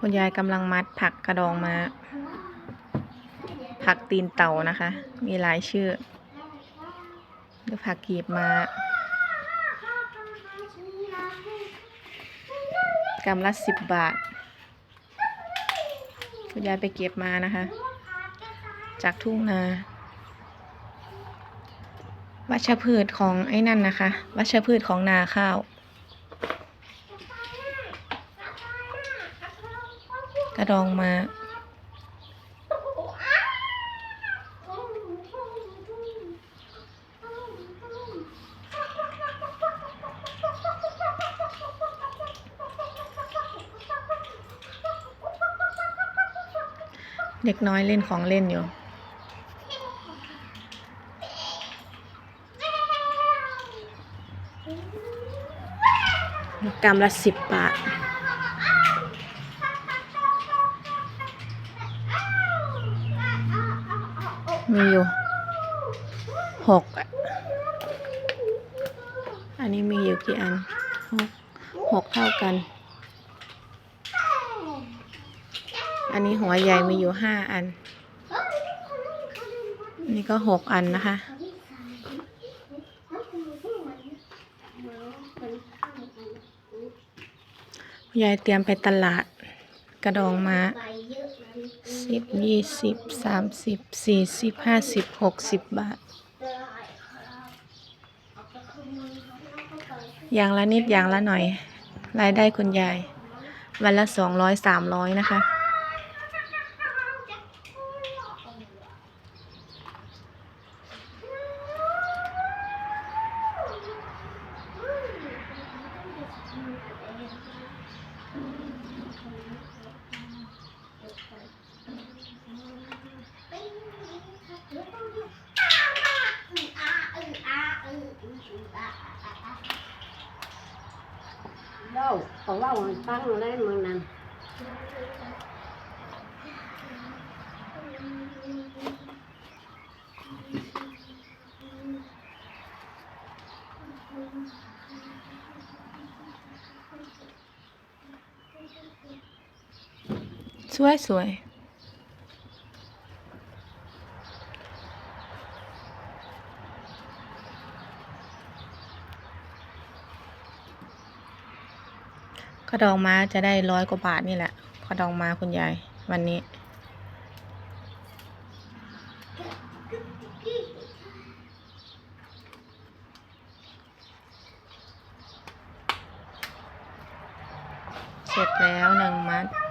คุณยายกำลังมัดผักกระดองมาผักตีนเต่านะคะ มีหลายชื่อเดี๋ยวผักกีบมากำละสิบบาท คุณยายไปเก็บมานะคะ จากทุ่งนาวัชพืชของไอ้นั่นนะคะ วัชพืชของนาข้าว กระดองมาเด็กน้อยเล่นของเล่นอยู่ กรัมละสิบบาท มีอยู่หกอะอันนี้มีอยู่กี่อันหกหกเท่ากัน อันนี้หัวใหญ่มีอยู่ห้าอันนนี้ก็หกอันนะคะ ยายเตรียมไปตลาดกระดองมา สิบยี่สิบสามสิบสี่สิบห้าสิบหกสิบบาท อย่างละนิดอย่างละหน่อย รายได้คุณยาย วันละสองร้อยสามร้อยนะคะ เล่าเขาเล่าฟังอะไรมึงนั่นสวยสวย กระดองม้าจะได้ร้อยกว่าบาทนี่แหละกระดองม้าคุณยายวันนี้ เสร็จแล้วหนึ่งมัด